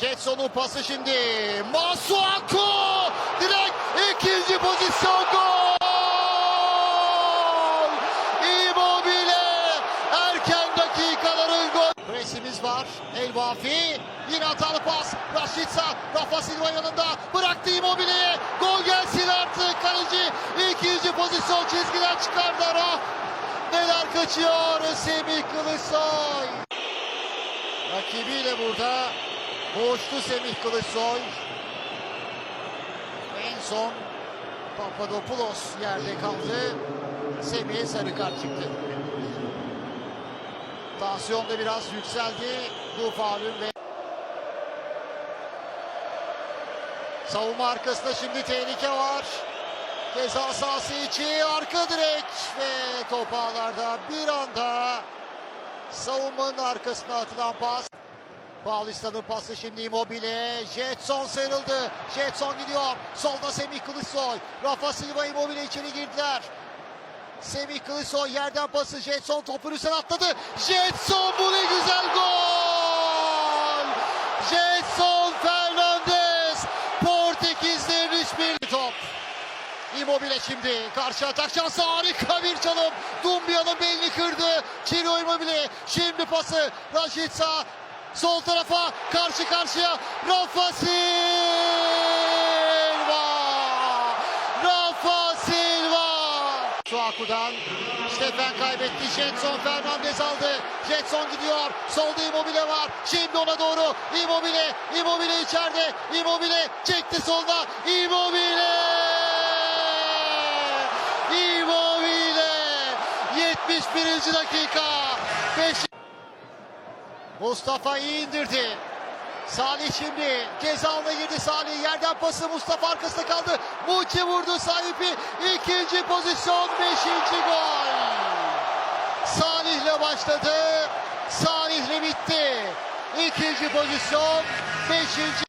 Jetson'un pası şimdi. Masuaku! Direkt ikinci pozisyon gol! Immobile! Erken dakikaların gol. Presimiz var. El Bafi. Yine hatalı pas. Rashica. Rafa Silva yanında. Bıraktı Immobile'ye. Gol gelsin artık. Kaleci ikinci pozisyon çizgiden çıkardı ara. Neler kaçıyor Semih Kılıçsoy. Rakibiyle burada boğuştu Semih Kılıçsoy. En son Papadopoulos yerde kaldı. Semih'e sarı kart çıktı. Tansiyon da biraz yükseldi bu faulün ve savunma arkasında şimdi tehlike var. Ceza sahası içi arka direk ve top ağlarda bir anda savunmanın arkasına atılan pas. Paulista'nın pası şimdi Immobile. Jetson sıyrıldı. Jetson gidiyor. Solda Semih Kılıçsoy. Rafa Silva Immobile içeri girdiler. Semih Kılıçsoy yerden pası. Jetson topun üstüne atladı. Jetson bu ne güzel gol! Jetson Fernandez. Portekizlerin hiçbir top. Immobile şimdi karşı atak şansı harika bir çalım. Dumbia'nın belini kırdı. Ciro Immobile şimdi pası Rashica sol tarafa karşı karşıya Rafa Silva. Rafa Silva. Suaku'dan Stefan kaybetti. Jetson Fernandez aldı. Jetson gidiyor. Solda Immobile var. Şimdi ona doğru Immobile. Immobile içeride. Immobile çekti solda. Immobile. Immobile 71. dakika 5 Mustafa iyi indirdi. Salih şimdi ceza girdi Salih. Yerden pası Mustafa arkasında kaldı. Muçi vurdu sahibi. ikinci pozisyon beşinci gol. Salih'le başladı. Salih'le bitti. İkinci pozisyon beşinci